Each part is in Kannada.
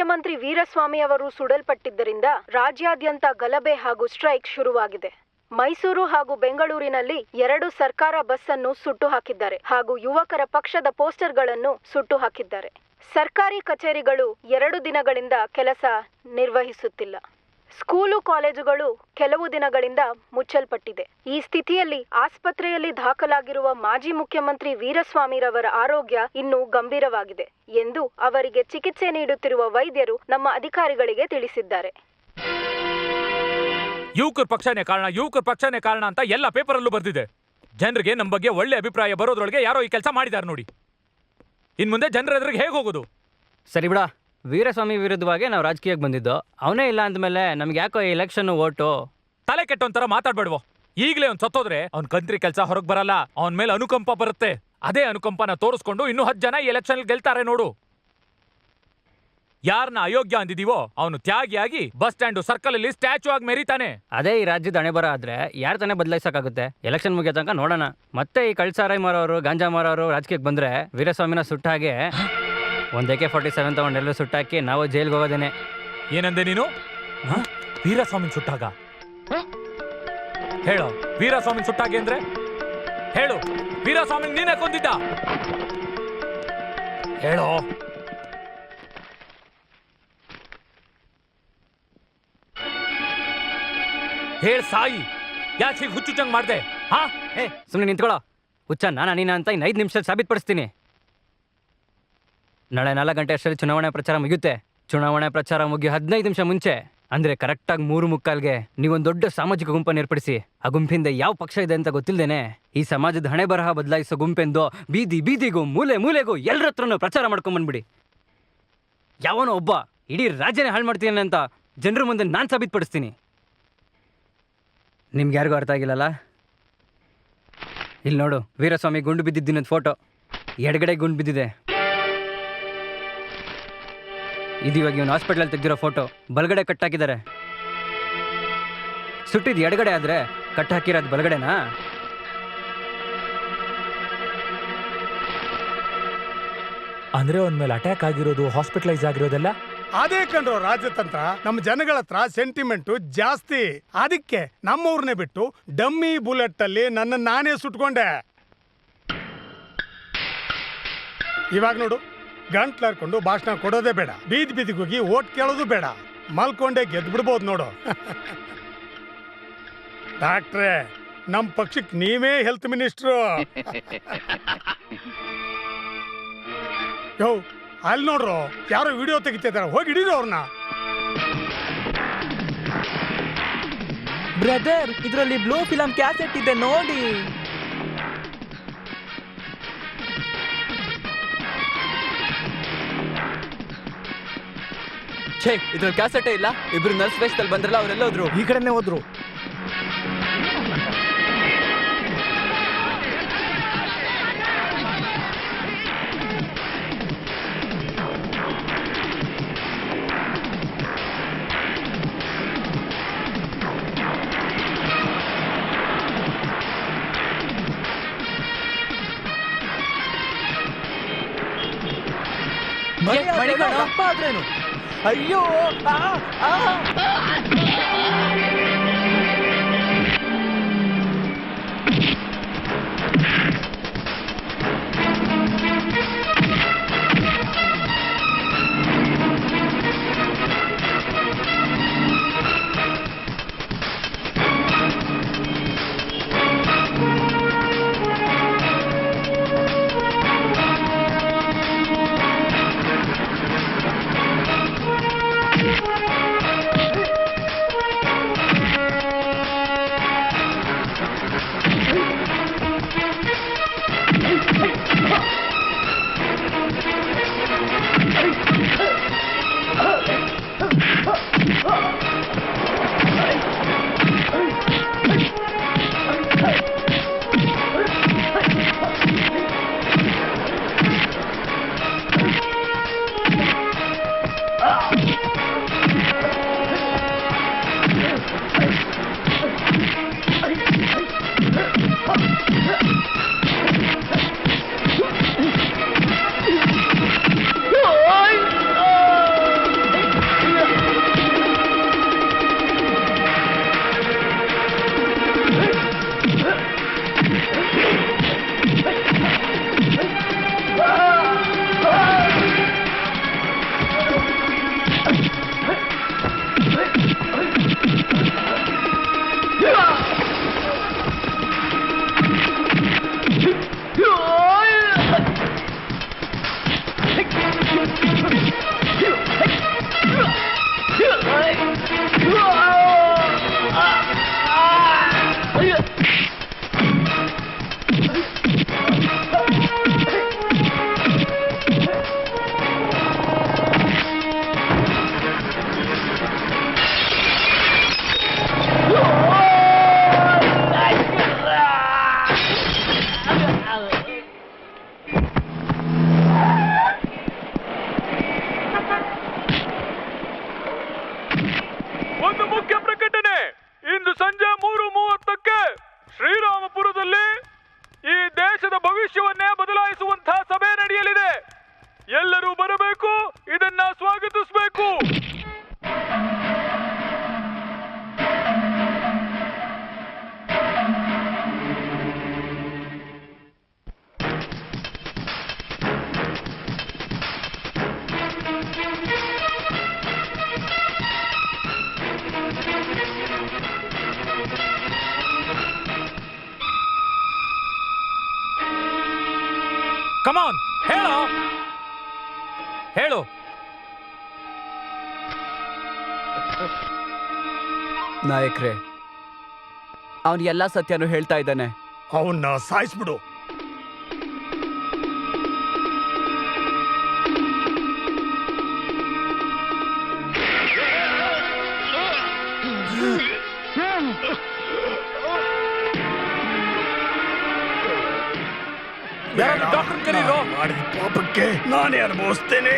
ಮುಖ್ಯಮಂತ್ರಿ ವೀರಸ್ವಾಮಿ ಅವರು ಸುಡಲ್ಪಟ್ಟಿದ್ದರಿಂದ ರಾಜ್ಯಾದ್ಯಂತ ಗಲಭೆ ಹಾಗೂ ಸ್ಟ್ರೈಕ್ ಶುರುವಾಗಿದೆ. ಮೈಸೂರು ಹಾಗೂ ಬೆಂಗಳೂರಿನಲ್ಲಿ ಎರಡು ಸರ್ಕಾರ ಬಸ್ ಅನ್ನು ಸುಟ್ಟು ಹಾಕಿದ್ದಾರೆ ಹಾಗೂ ಯುವಕರ ಪಕ್ಷದ ಪೋಸ್ಟರ್ಗಳನ್ನು ಸುಟ್ಟು ಹಾಕಿದ್ದಾರೆ ಸರ್ಕಾರಿ ಕಚೇರಿಗಳು ಎರಡು ದಿನಗಳಿಂದ ಕೆಲಸ ನಿರ್ವಹಿಸುತ್ತಿಲ್ಲ. ಸ್ಕೂಲು ಕಾಲೇಜುಗಳು ಕೆಲವು ದಿನಗಳಿಂದ ಮುಚ್ಚಲ್ಪಟ್ಟಿದೆ. ಈ ಸ್ಥಿತಿಯಲ್ಲಿ ಆಸ್ಪತ್ರೆಯಲ್ಲಿ ದಾಖಲಾಗಿರುವ ಮಾಜಿ ಮುಖ್ಯಮಂತ್ರಿ ವೀರಸ್ವಾಮಿರವರ ಆರೋಗ್ಯ ಇನ್ನೂ ಗಂಭೀರವಾಗಿದೆ ಎಂದು ಅವರಿಗೆ ಚಿಕಿತ್ಸೆ ನೀಡುತ್ತಿರುವ ವೈದ್ಯರು ನಮ್ಮ ಅಧಿಕಾರಿಗಳಿಗೆ ತಿಳಿಸಿದ್ದಾರೆ. ಯುವಕರ ಪಕ್ಷನೇ ಕಾರಣ ಯುವಕರ ಪಕ್ಷನೇ ಕಾರಣ ಅಂತ ಎಲ್ಲ ಪೇಪರಲ್ಲೂ ಬರೆದಿದೆ. ಜನರಿಗೆ ನಮ್ಮ ಬಗ್ಗೆ ಒಳ್ಳೆ ಅಭಿಪ್ರಾಯ ಬರೋದ್ರೊಳಗೆ ಯಾರೋ ಈ ಕೆಲಸ ಮಾಡಿದ್ದಾರೆ ನೋಡಿ. ಇನ್ಮುಂದೆ ಜನರ ಎದುರಿಗೆ ಹೇಗೆ ಹೋಗೋದು? ಸರಿ ಬಿಡ. ವೀರಸ್ವಾಮಿ ವಿರುದ್ಧವಾಗಿ ನಾವು ರಾಜಕೀಯಕ್ಕೆ ಬಂದಿದ್ದು ಅವನೇ ಇಲ್ಲ ಅಂದಮೇಲೆ ನಮ್ಗೆ ಯಾಕೋ ಈ ಎಲೆಕ್ಷನ್ ಓಟು? ತಲೆ ಕೆಟ್ಟೊಂಥರ ಮಾತಾಡ್ಬೇಡ್ವೋ. ಈಗಲೇ ಅವ್ನು ಸತ್ತೋದ್ರೆ ಅವ್ನ ಕಂತ್ರಿ ಕೆಲಸ ಹೊರಗೆ ಬರಲ್ಲ ಅವನ ಮೇಲೆ ಅನುಕಂಪ ಬರುತ್ತೆ. ಅದೇ ಅನುಕಂಪನ ತೋರಿಸ್ಕೊಂಡು ಇನ್ನೂ ಹತ್ತು ಜನ ಈ ಎಲೆಕ್ಷನ್ ಗೆಲ್ತಾರೆ ನೋಡು. ಯಾರನ್ನ ಅಯೋಗ್ಯ ಅಂದಿದೀವೋ ಅವನು ತ್ಯಾಗಿಯಾಗಿ ಬಸ್ ಸ್ಟ್ಯಾಂಡ್ ಸರ್ಕಲ್ ಅಲ್ಲಿ ಸ್ಟ್ಯಾಚು ಆಗಿ ಮೆರಿತಾನೆ. ಅದೇ ಈ ರಾಜ್ಯದ ಹಣೆ ಬರ ಆದ್ರೆ ಯಾರು ತಾನೇ ಬದಲಾಯಿಸಕ್ಕಾಗುತ್ತೆ? ಎಲೆಕ್ಷನ್ ಮುಗಿಯೋ ತನಕ ನೋಡೋಣ. ಮತ್ತೆ ಈ ಕಳ್ಸಾರಾಯ್ ಮಾರೋರು ಗಾಂಜಾ ಮಾರೋರು ರಾಜಕೀಯಕ್ಕೆ ಬಂದ್ರೆ ವೀರಸ್ವಾಮಿನ ಸುಟ್ಟ ಹಾಗೆ ಕೆ ಎಕೆ ಫಾರ್ಟಿ ಸೆವೆನ್ ತಗೊಂಡು ಎಲ್ಲರೂ ಸುಟ್ಟಾಕಿ ನಾವು ಜೈಲ್ಗೆ ಹೋಗೋದೇನೆ. ಏನಂದೆ ನೀನು? ಹ? ವೀರಸ್ವಾಮಿ ಸುಟ್ಟಾಗ? ಹೇಳು ವೀರಸ್ವಾಮಿ ಸುಟ್ಟಾಗೆ ಅಂದ್ರೆ? ಹೇಳು ವೀರಸ್ವಾಮಿ ನೀನೇ ಕೊಂದಿದ್ದ? ಹೇಳು? ಹೇಳ್ ಸಾಯಿ ಯಾಕೆ ಹೀಗೆ ಹುಚ್ಚುಚ್ಚಂಗ್ ಮಾಡ್ದೆ? ಹಾ? ಏ ಸುಮ್ಮನೆ ನಿಂತ್ಕೊಳ್ಳೋ. ಹುಚ್ಚ ನಾನು ನೀನ ಅಂತ ಇನ್ನು ಐದು ನಿಮಿಷದಲ್ಲಿ ಸಾಬೀತುಪಡಿಸ್ತೀನಿ. ನಾಳೆ ನಾಲ್ಕು ಗಂಟೆ ಅಷ್ಟರಲ್ಲಿ ಚುನಾವಣೆ ಪ್ರಚಾರ ಮುಗಿಯುತ್ತೆ. ಚುನಾವಣೆ ಪ್ರಚಾರ ಮುಗಿ ಹದಿನೈದು ನಿಮಿಷ ಮುಂಚೆ. ಅಂದ್ರೆ ಕರೆಕ್ಟಾಗಿ ಮೂರು ಮುಕ್ಕಾಲ್ಗೆ ನೀವೊಂದು ದೊಡ್ಡ ಸಾಮಾಜಿಕ ಗುಂಪನ್ನು ಏರ್ಪಡಿಸಿ. ಆ ಗುಂಪಿಂದ ಯಾವ ಪಕ್ಷ ಇದೆ ಅಂತ ಗೊತ್ತಿಲ್ಲದೇನೆ ಈ ಸಮಾಜದ ಹಣೆ ಬರಹ ಬದಲಾಯಿಸೋ ಗುಂಪೆಂದು ಬೀದಿ ಬೀದಿಗೂ ಮೂಲೆ ಮೂಲೆಗೂ ಎಲ್ಲರ ಹತ್ರನೂ ಪ್ರಚಾರ ಮಾಡ್ಕೊಂಬಂದ್ಬಿಡಿ ಯಾವನೋ ಒಬ್ಬ, ಇಡೀ ರಾಜ್ಯನೇ ಹಾಳು ಮಾಡ್ತೀನಿ ಅಂತ ಜನರ ಮುಂದೆ ನಾನು ಸಾಬೀತುಪಡಿಸ್ತೀನಿ. ನಿಮ್ಗೆ ಯಾರಿಗೂ ಅರ್ಥ ಆಗಿಲ್ಲಲ್ಲ? ಇಲ್ಲಿ ನೋಡು, ವೀರಸ್ವಾಮಿ ಗುಂಡು ಬಿದ್ದಿದ್ದಿನ ಫೋಟೋ ಎಡಗಡೆ ಗುಂಡು ಬಿದ್ದಿದೆ. ಇದು ಇವಾಗ ಇವನು ಹಾಸ್ಪಿಟ್ಲಲ್ಲಿ ತೆಗ್ದಿರೋ ಫೋಟೋ ಬಲಗಡೆ ಕಟ್ಟಾಕಿದ್ದಾರೆ ಸುಟ್ಟಿದ್ದು ಎಡಗಡೆ ಆದರೆ ಕಟ್ ಹಾಕಿರೋದು ಬಲಗಡೆನಾ? ಅಂದ್ರೆ ಅವನ ಮೇಲೆ ಅಟ್ಯಾಕ್ ಆಗಿರೋದು ಹಾಸ್ಪಿಟಲೈಸ್ ಆಗಿರೋದೆಲ್ಲ? ಅದೇ ಕಂಡ್ರು ರಾಜತಂತ್ರ ನಮ್ಮ ಜನಗಳ ಹತ್ರ ಸೆಂಟಿಮೆಂಟು ಜಾಸ್ತಿ. ಅದಕ್ಕೆ ನಮ್ಮವ್ರನ್ನೇ ಬಿಟ್ಟು ಡಮ್ಮಿ ಬುಲೆಟ್ ಅಲ್ಲಿ ನನ್ನ ನಾನೇ ಸುಟ್ಕೊಂಡೆ. ಇವಾಗ ನೋಡು. ಗಂಟ್ಲು ಹರ್ಕೊಂಡು ಭಾಷಣ ಕೊಡೋದೇ ಬೇಡ. ಬೀದಿ ಬೀದಿಗೆ ಹೋಗಿ ಓಟ್ ಕೇಳೋದು ಬೇಡ. ಮಲ್ಕೊಂಡೆ ಗೆದ್ದು ಬಿಡ್ಬೋದು ನೋಡು. ಡಾಕ್ಟ್ರೆ ನಮ್ಮ ಪಕ್ಷಕ್ಕೆ ನೀವೇ ಹೆಲ್ತ್ ಮಿನಿಸ್ಟ್ರು. ಯೋ, ಅಲ್ಲಿ ನೋಡ್ರು, ಯಾರೋ ವಿಡಿಯೋ ತೆಗಿತಿದ್ದಾರೆ ಹೋಗಿ ಹಿಡೀರು ಅವ್ರನ್ನ ಬ್ರದರ್, ಇದರಲ್ಲಿ ಬ್ಲೂ ಫಿಲಂ ಕ್ಯಾಸೆಟ್ ಇದೆ ನೋಡಿ. ಛೇ ಇದ್ರಲ್ಲಿ ಕ್ಯಾಸೆಟೇ ಇಲ್ಲ. ಇಬ್ರು ನರ್ಸ್ ವೇಷದಲ್ಲಿ ಬಂದ್ರಲ್ಲ ಅವರೆಲ್ಲ ಹೋದ್ರು. ಈ ಕಡೆನೇ ಹೋದ್ರು. ಮಣಿಗಣ ಅಪ್ಪ ಆದ್ರೇನು? అయ్యో! ಕಮಾನ್ ಹೇಳೋ ಹೇಳು. ನಾಯಕ್ರೆ ಅವನು ಎಲ್ಲ ಸತ್ಯನೂ ಹೇಳ್ತಾ ಇದ್ದಾನೆ. ಅವನ್ನ ಸಾಯಿಸ್ಬಿಡು. ಡಾಕ್ಟರ್ ಕರೀರೋ? ಮಾಡಿದ ಪಾಪಕ್ಕೆ ನಾನೇ ಅನುಭವಿಸ್ತೇನೆ.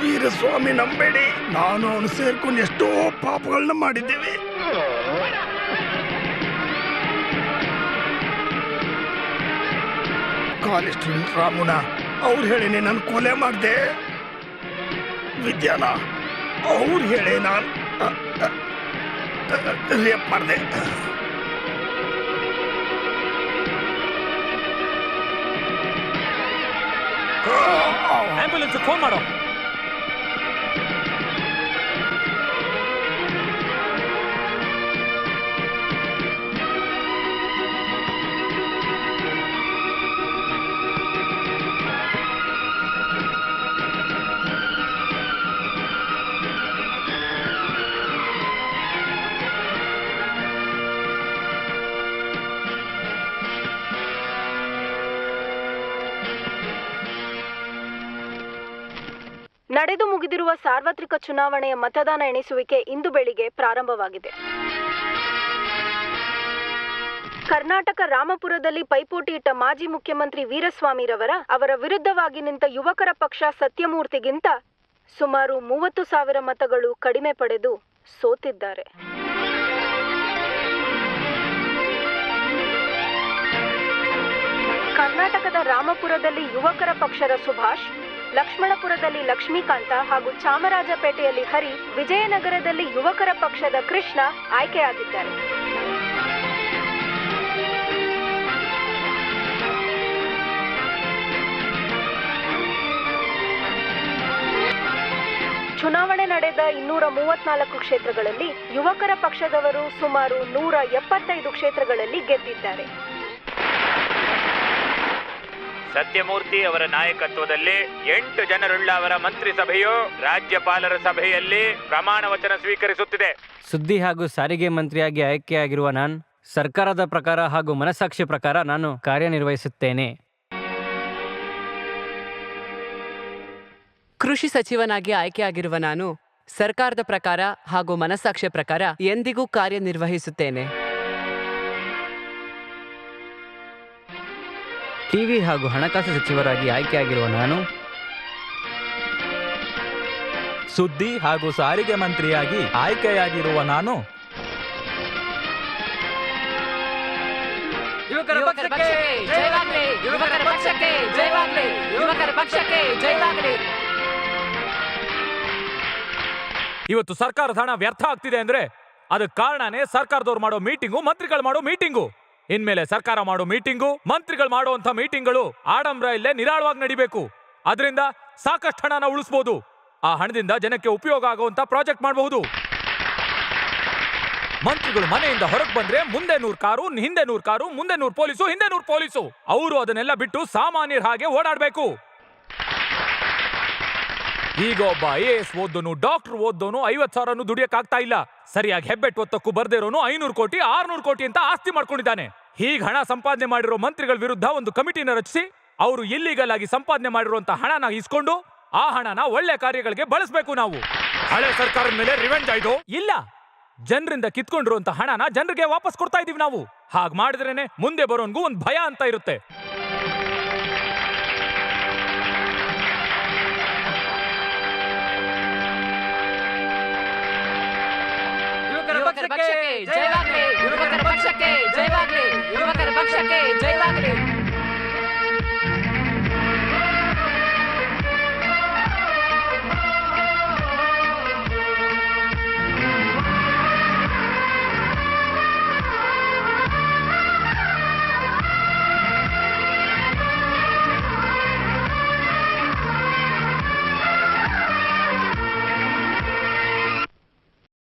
ವೀರಸ್ವಾಮಿ ನಂಬೇಡಿ. ನಾನು ಅವನು ಸೇರ್ಕೊಂಡು ಎಷ್ಟೋ ಪಾಪಗಳನ್ನ ಮಾಡಿದ್ದೇವೆ. ಕಾಲೇಜ್ ರಾಮುಣ ಅವ್ರು ಹೇಳಿನೇ ನಾನು ಕೊಲೆ ಮಾಡಿದೆ. ವಿದ್ಯಾನ, ಅವ್ರು ಹೇಳಿ ನಾನು ರೇಪ್ ಮಾಡಿದೆ. ಆಂಬ್ಯುಲೆನ್ಸ್ ಫೋನ್ ಮಾಡೋ. ನಡೆದು ಮುಗಿದಿರುವ ಸಾರ್ವತ್ರಿಕ ಚುನಾವಣೆಯ ಮತದಾನ ಎಣಿಸುವಿಕೆ ಇಂದು ಬೆಳಿಗ್ಗೆ ಪ್ರಾರಂಭವಾಗಿದೆ. ಕರ್ನಾಟಕ ರಾಮಪುರದಲ್ಲಿ ಪೈಪೋಟಿ ಇಟ್ಟ ಮಾಜಿ ಮುಖ್ಯಮಂತ್ರಿ ವೀರಸ್ವಾಮಿರವರ ಅವರ ವಿರುದ್ಧವಾಗಿ ನಿಂತ ಯುವಕರ ಪಕ್ಷ ಸತ್ಯಮೂರ್ತಿಗಿಂತ ಸುಮಾರು ಮೂವತ್ತು ಸಾವಿರ ಮತಗಳು ಕಡಿಮೆ ಪಡೆದು ಸೋತಿದ್ದಾರೆ. ಕರ್ನಾಟಕದ ರಾಮಪುರದಲ್ಲಿ ಯುವಕರ ಪಕ್ಷದ ಸುಭಾಷ್ ಲಕ್ಷ್ಮಣಪುರದಲ್ಲಿ ಲಕ್ಷ್ಮೀಕಾಂತ ಹಾಗೂ ಚಾಮರಾಜಪೇಟೆಯಲ್ಲಿ ಹರಿ ವಿಜಯನಗರದಲ್ಲಿ ಯುವಕರ ಪಕ್ಷದ ಕೃಷ್ಣ ಆಯ್ಕೆಯಾಗಿದ್ದಾರೆ. ಚುನಾವಣೆ ನಡೆದ ಇನ್ನೂರ ಮೂವತ್ನಾಲ್ಕು ಕ್ಷೇತ್ರಗಳಲ್ಲಿ ಯುವಕರ ಪಕ್ಷದವರು ಸುಮಾರು ನೂರ ಎಪ್ಪತ್ತೈದು ಕ್ಷೇತ್ರಗಳಲ್ಲಿ ಗೆದ್ದಿದ್ದಾರೆ. ಸತ್ಯಮೂರ್ತಿ ಅವರ ನಾಯಕತ್ವದಲ್ಲಿ ಎಂಟು ಜನರುಳ್ಳ ಅವರ ಮಂತ್ರಿಸಭೆಯು ರಾಜ್ಯಪಾಲರ ಸಭೆಯಲ್ಲಿ ಪ್ರಮಾಣ ವಚನ ಸ್ವೀಕರಿಸುತ್ತಿದೆ. ಸುದ್ದಿ ಹಾಗೂ ಸಾರಿಗೆ ಮಂತ್ರಿಯಾಗಿ ಆಯ್ಕೆಯಾಗಿರುವ ನಾನು ಸರ್ಕಾರದ ಪ್ರಕಾರ ಹಾಗೂ ಮನಸ್ಸಾಕ್ಷಿ ಪ್ರಕಾರ ನಾನು ಕಾರ್ಯನಿರ್ವಹಿಸುತ್ತೇನೆ. ಕೃಷಿ ಸಚಿವನಾಗಿ ಆಯ್ಕೆಯಾಗಿರುವ ನಾನು ಸರ್ಕಾರದ ಪ್ರಕಾರ ಹಾಗೂ ಮನಸ್ಸಾಕ್ಷಿಯ ಪ್ರಕಾರ ಎಂದಿಗೂ ಕಾರ್ಯನಿರ್ವಹಿಸುತ್ತೇನೆ. ಟಿವಿ ಹಾಗೂ ಹಣಕಾಸು ಸಚಿವರಾಗಿ ಆಯ್ಕೆಯಾಗಿರುವ ನಾನು ಸುದ್ದಿ ಹಾಗೂ ಸಾರಿಗೆ ಮಂತ್ರಿಯಾಗಿ ಆಯ್ಕೆಯಾಗಿರುವ ನಾನು ಯುವಕರ ಪಕ್ಷಕ್ಕೆ ಜಯವಾಗಲಿ. ಯುವಕರ ಪಕ್ಷಕ್ಕೆ ಜಯವಾಗಲಿ. ಯುವಕರ ಪಕ್ಷಕ್ಕೆ ಜಯವಾಗಲಿ. ಇವತ್ತು ಸರ್ಕಾರದ ಹಣ ವ್ಯರ್ಥ ಆಗ್ತಿದೆ ಅಂದ್ರೆ ಅದಕ್ಕೆ ಕಾರಣನೇ ಸರ್ಕಾರದವ್ರು ಮಾಡೋ ಮೀಟಿಂಗು ಮಂತ್ರಿಗಳು ಮಾಡೋ ಮೀಟಿಂಗು. ಇನ್ಮೇಲೆ ಸರ್ಕಾರ ಮಾಡೋ ಮೀಟಿಂಗು, ಮಂತ್ರಿಗಳು ಮಾಡುವಂತ ಮೀಟಿಂಗ್ಗಳು ಆಡಂಬರ ಇಲ್ಲೇ ನಿರಾಳವಾಗಿ ನಡಿಬೇಕು. ಅದರಿಂದ ಸಾಕಷ್ಟು ಹಣನ ಉಳಿಸಬಹುದು ಆ ಹಣದಿಂದ ಜನಕ್ಕೆ ಉಪಯೋಗ ಆಗುವಂತ ಪ್ರಾಜೆಕ್ಟ್ ಮಾಡಬಹುದು. ಮಂತ್ರಿಗಳು ಮನೆಯಿಂದ ಹೊರಗೆ ಬಂದ್ರೆ ಮುಂದೆ ನೂರ್ ಕಾರು, ಹಿಂದೆ ನೂರ್ ಕಾರು, ಮುಂದೆ ನೂರ್ ಪೊಲೀಸು, ಹಿಂದೆ ನೂರ್ ಪೊಲೀಸು. ಅವರು ಅದನ್ನೆಲ್ಲ ಬಿಟ್ಟು ಸಾಮಾನ್ಯರ ಹಾಗೆ ಓಡಾಡ್ಬೇಕು. ಈಗ ಒಬ್ಬ ಐ ಎ ಎಸ್ ಓದ್ದೋನು ಡಾಕ್ಟರ್ ಓದ್ದೋನು ಐವತ್ ಸಾವಿರನು ದುಡಿಯಕ್ಕಾಗ್ತಾ ಇಲ್ಲ. ಸರಿಯಾಗಿ ಹೆಬ್ಬೆಟ್ಟು ಒತ್ತಕ್ಕೂ ಬರ್ದಿರೋನು ಐನೂರು ಕೋಟಿ, ಆರ್ನೂರು ಕೋಟಿ ಅಂತ ಆಸ್ತಿ ಮಾಡ್ಕೊಂಡಿದ್ದಾನೆ. ಹೀಗೆ ಹಣ ಸಂಪಾದನೆ ಮಾಡಿರೋ ಮಂತ್ರಿಗಳ ವಿರುದ್ಧ ಒಂದು ಕಮಿಟಿನ ರಚಿಸಿ, ಅವರು ಇಲ್ಲಿಗಲ್ ಆಗಿ ಸಂಪಾದನೆ ಮಾಡಿರುವಂತ ಹಣನ ಇಸ್ಕೊಂಡು ಆ ಹಣನ ಒಳ್ಳೆ ಕಾರ್ಯಗಳಿಗೆ ಬಳಸಬೇಕು ನಾವು. ಹಳೆ ಸರ್ಕಾರದ ಮೇಲೆ ರಿವೆಂಜ್ ಆಯ್ತು ಇಲ್ಲ. ಜನರಿಂದ ಕಿತ್ಕೊಂಡಿರುವಂತ ಹಣನ ಜನರಿಗೆ ವಾಪಸ್ ಕೊಡ್ತಾ ಇದೀವಿ ನಾವು. ಹಾಗೆ ಮಾಡಿದ್ರೇನೆ ಮುಂದೆ ಬರೋನ್ಗೂ ಒಂದು ಭಯ ಅಂತ ಇರುತ್ತೆ. భక్షకే జై వాగ్లే యువకర భక్షకే జై వాగ్లే యువకర భక్షకే జై వాగ్లే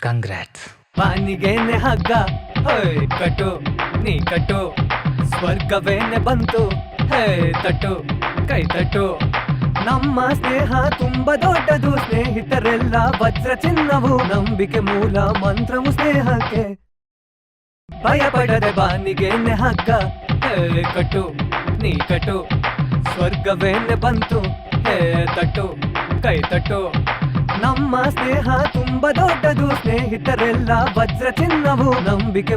Congrats. ಬಾನಿಗೇನೆ ಹಗ್ಗ? ಹೇ ಕಟ್ಟು ನೀ ಕಟ್ಟು ಸ್ವರ್ಗವೇನೆ ಬಂತು ಹೇ ತಟ್ಟು ಕೈ ತಟ್ಟು ನಮ್ಮ ಸ್ನೇಹ ತುಂಬಾ ದೊಡ್ಡದು, ಸ್ನೇಹಿತರೆಲ್ಲ ವಜ್ರ ಚಿನ್ನವು ನಂಬಿಕೆ ಮೂಲ ಮಂತ್ರವು ಸ್ನೇಹಕ್ಕೆ. ಭಯ ಪಡದೆ ಬಾನಿಗೆನೆ ಹಗ್ಗ? ಹೇ ಕಟ್ಟು ನೀ ಕಟ್ಟು ಸ್ವರ್ಗವೇನೆ ಬಂತು ಹೇ ತಟ್ಟು ಕೈ ತಟ್ಟು ನಮ್ಮ ಸ್ನೇಹ ತುಂಬಾ ದೊಡ್ಡದು ಸ್ನೇಹಿತರೆಲ್ಲ ವಜ್ರ ಚಿನ್ನವು ನಂಬಿಕೆ